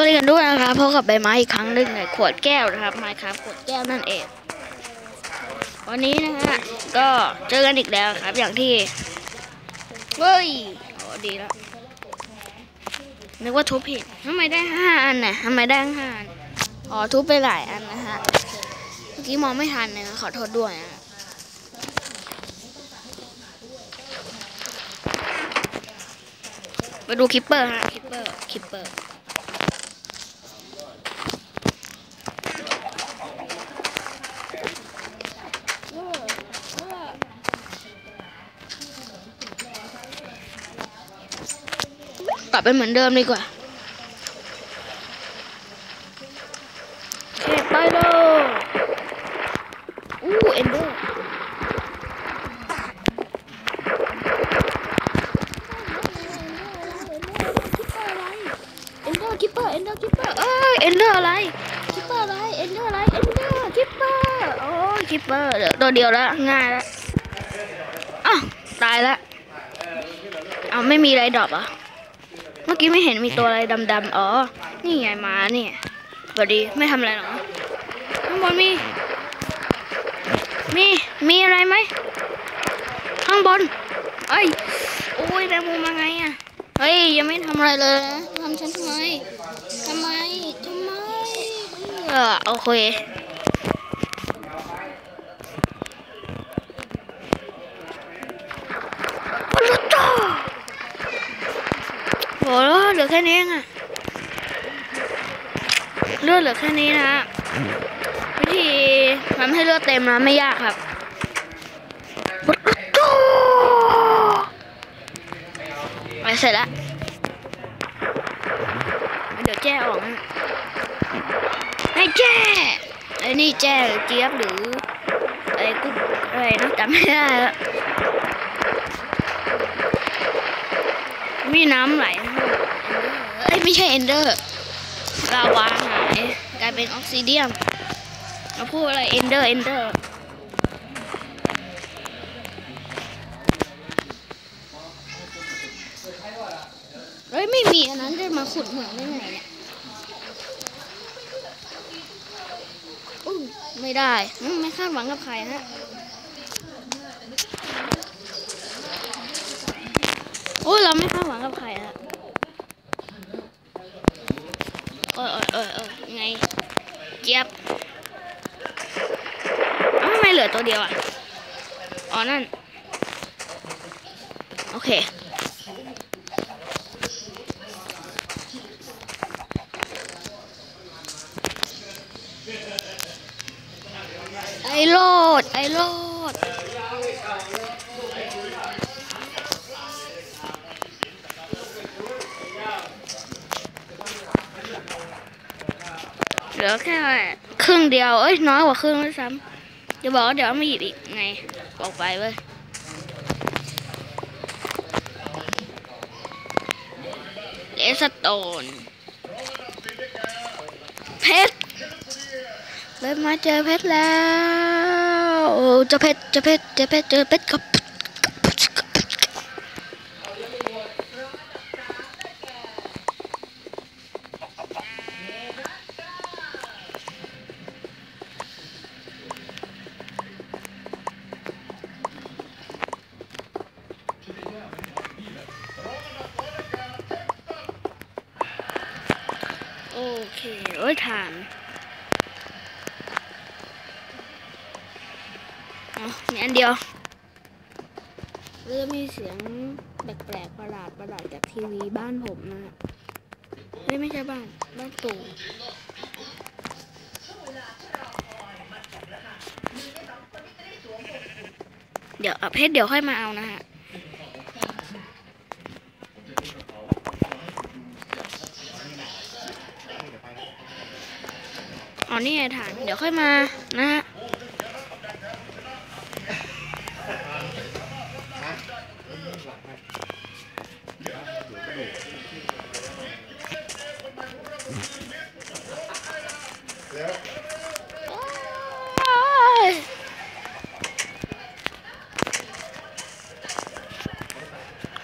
สวัสดีกันด้วยนะครับพบกับใบไม้อีกครั้งหนึ่งในขวดแก้วนะครับไม้ครับขวดแก้วนั่นเอง วันนี้นะฮะก็เจอกันอีกแล้วครับ อย่างที่เฮ้ยโอ้ดีแล้วนึกว่าทุบผิดทำไมได้ห้าอันน่ะทำไมได้ห้าอันอ๋อทุบไปหลายอันนะฮะเมื่อกี้มองไม่ทันเลยนะขอโทษด้วยนะมาดูคิปเปอร์ฮะคิปเปอร์คิปเปอร์ กลับไปเหมือนเดิมดีกว่าโอเคไปเลยอู้เอ็นเดอร์เอ็นเดอร์คิปเปอร์เอ็นเดอร์คิปเปอร์เอ้ยเอ็นเดอร์อะไรคิปเปอร์อะไรเอ็นเดอร์อะไรเอ็นเดอร์คิปเปอร์โอ้ยคิปเปอร์เดี๋ยวตัวเดียวแล้วง่ายแล้วอ้าวตายแล้วเอาไม่มีไรดรอปอะ มื่อกี้ไม่เห็นมีตัวอะไรดำๆอ๋อ นี่ไงมาเนี่ยสวัสดีไม่ทำอะไรหรอกนะข้างบนมี มี มีอะไรไหม ข้างบน เอ้ย โอ้ยแมงมุมมาไงอะ เฮ้ย ยังไม่ทำอะไรเลยนะทำฉันทำไมทำไมทำไมเออโอเคโอ้ เหลือแค่นี้องอะเลือดเหลือแค่นี้นะฮะวิธีทำให้เลือดเต็มนะไม่ยากครับไปเสร็จแล้วเดี๋ยวแจ้ออกนะให้แจ้ไอ้นี่แจ้หรือเจี๊ยบหรืออะไรกุ๊กอะไรนะจำไม่ได้แล้วมีน้ำไหล ยไม่ใช่เอนเดอร์ลาวาหายกลายเป็นออกซิเดียมมาพูดอะไรเอนเดอร์เอนเดอร์เฮ้ยไม่มีอันนั้นจะมาขุดเหมืองได้ไงเนี่ยอุ้ไม่ได้ไม่คาดหวังกับใครฮะโอ้ยเราไม่คาดหวังกับใครฮะ เออเออเออเออไงเจี๊ยบเอ้าทำไมเหลือตัวเดียวอะ อ๋อนั่น โอเค ไอโรดไอโรดเหลือแค่ครึ่งเดียว เอ้ย น้อยกว่าครึ่งด้วยซ้ำ จะบอกว่าเดี๋ยวไมาหยิบอีกไงบอกไปเว้ยเลสโตนเพชรเริ่มมาเจอเพชรแล้ว เจอเพชรเจอเพชรเจอเพชรเจอเพชรกับ เคโอ้ยฐานอ๋อมีอันเดียวเริ่มมีเสียงแปลกๆประหลาดประหลาดจากทีวีบ้านผมนะฮะเฮ้ยไม่ใช่บ้าน บ้านตู่เดี๋ยวเพชรเดี๋ยวค่อยมาเอานะฮะ อนี่ไงฐาน เดี๋ยวค่อยมานะฮะ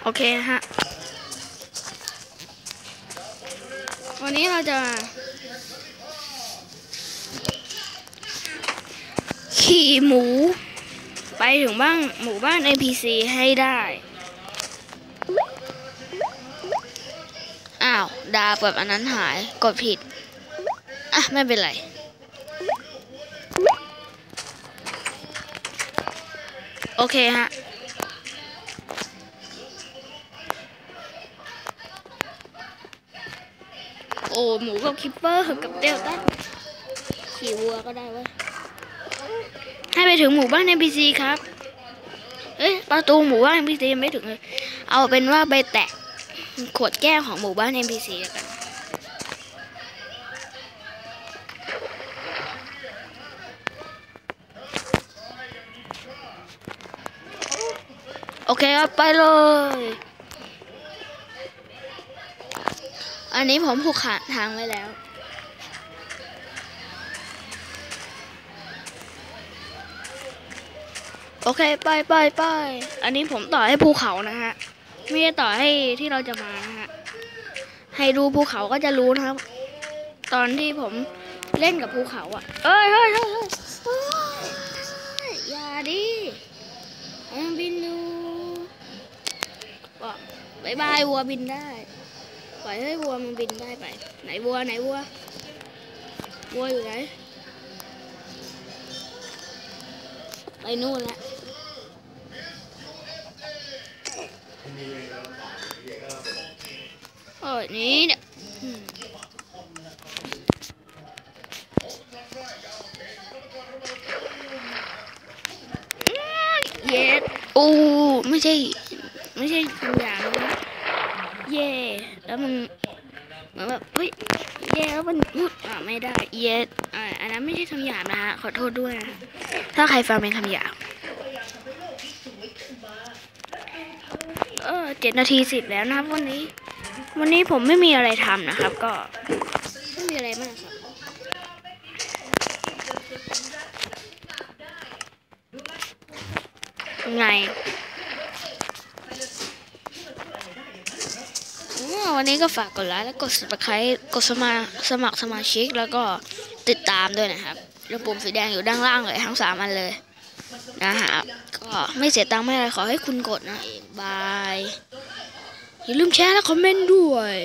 โอเคฮะ วันนี้เราจะ ขี่หมู ไปถึงบ้านหมู่บ้าน NPC ให้ได้ อ้าว ดาบกับอันนั้นหาย กดผิด อะ ไม่เป็นไร โอเคฮะโอ้หมูกับคิปเปอร์กับเดลต้าขี่วัวก็ได้เว้ย ให้ไปถึงหมู่บ้าน NPC ครับ เอ้ยประตูหมู่บ้าน NPC ยังไม่ถึงเลย เอาเป็นว่าไปแตะขวดแก้วของหมู่บ้าน NPC แล้วกันโอเคครับไปเลย อันนี้ผมผูกขาทางไว้แล้ว โอเคไปไปไปอันนี้ผมต่อให้ภูเขานะฮะ ไม่ได้ต่อให้ที่เราจะมานะฮะ ให้ดูภูเขาก็จะรู้นะครับ ตอนที่ผมเล่นกับภูเขาอะเอ้ยเฮ้ยเฮ้ยเฮ้ยอย่าดิยังบินอยู่บอกบายบายวัวบินได้ ปล่อยให้วัวมันบินได้ไป ไหนวัวไหนวัว วัวอยู่ไหน ไปนู่นละ โอ้นี่เนี่ยเย็ดโอ้ไม่ใช่ ไม่ใช่คำหยาบนะเย่แล้วมันเหมือนแบบเฮ้ยเย่แล้วมันพูดอ่าไม่ได้เย็ดอ่าอันนั้นไม่ใช่คำหยาบนะฮะขอโทษด้วยนะถ้าใครฟังเป็นคำหยาบ เออเจ็ดนาทีสิบแล้วนะครับวันนี้ วันนี้ผมไม่มีอะไรทำนะครับ ก็ไม่มีอะไรมากครับไงวันนี้ก็ฝากกดไลค์และกด subscribe กดสมาสมัครสมาชิกแล้วก็ติดตามด้วยนะครับ แล้วปุ่มสีแดงอยู่ด้านล่างเลยทั้งสามอันเลย นะฮะก็ไม่เสียตังค์ไม่อะไรขอให้คุณกดนะเองบาย อย่าลืมแชร์และคอมเมนต์ด้วย